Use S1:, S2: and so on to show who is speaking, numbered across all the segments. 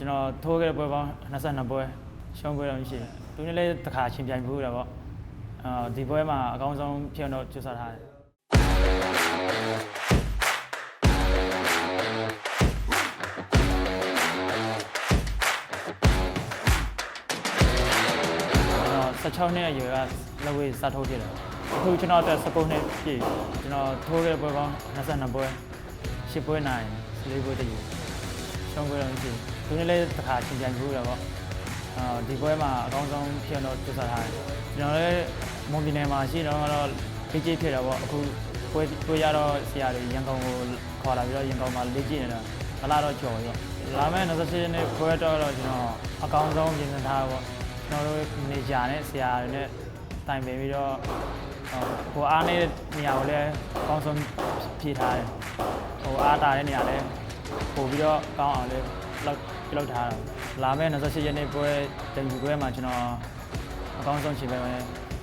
S1: ကျွန်တော်ထိုးခဲ့တဲ့ပွဲပေါင်း22ပွဲရှုံးပွဲတော့မရှိဘူးသူနဲ့လည်းတစ်ခါချင်းပြိုင်ဘူးတာပေါ့အာဒီပွဲမှာအကောင်းဆုံးဖြစ်အောင်တော့ကြိုးစားထားတယ်ကျွန်တော်16နှစ်အရွယ်ကလက်ဝဲစထိုးဖြစ်တယ်အခုကျွန်တော်အတွက်19နှစ်ပြည့်ကျွန်တော်ထိုးခဲ့တဲ့ပွဲပေါင်း22ပွဲ10ပွဲနိုင်4ပွဲတည်း ရှုံးပွဲတော့မရှိဘူးသူနဲ့လည်းတစ်ခါချင်းပြိုင်ဘူးတာပေါ့အာဒီပွဲမှာအကောင်းဆုံးဖြစ်တော့ကြိုးစားထားတယ်ကျွန်တော်လည်းမွန်ပြည်နယ်မှာရှိတော့တော့လေ့ကျင့်ဖြစ်တာပေါ့အခုပွဲပွဲရတော့ဆရာတွေရန်ကုန်ကိုခေါ်လာပြီးတော့ရန်ကုန်မှာလေ့ကျင့်နေတာမလာတော့ကြော်ရောလာမယ့်28ရက်နေ့ပွဲတော့တော့ကျွန်တော်အကောင်းဆုံးပြင်ဆင်ထားတာပေါ့ကျွန်တော်တို့နေကြနဲ့ဆရာတွေနဲ့တိုင်ပင်ပြီးတော့ဟိုအားနေတဲ့နေရာကိုလည်းအကောင်းဆုံးဖြည့်ထားတယ်ဟိုအားတာတဲ့နေရာလည်း ပို့ပြီးတော့ကောင်းအောင်လေးလောက်ပြုလုပ်ထားတာလာမယ့်28ရက်နေ့ပွဲတင်ယူပွဲမှာကျွန်တော်အကောင်းဆုံးချိန်ပဲမယ်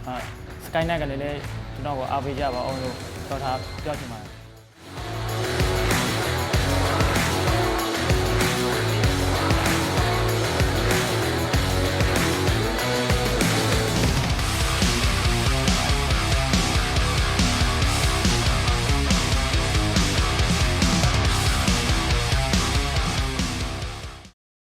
S1: အာ Skynet ကလည်းလည်းကျွန်တော်ကိုအားပေးကြပါအောင်လို့ပြောထားပြောချင်ပါတယ်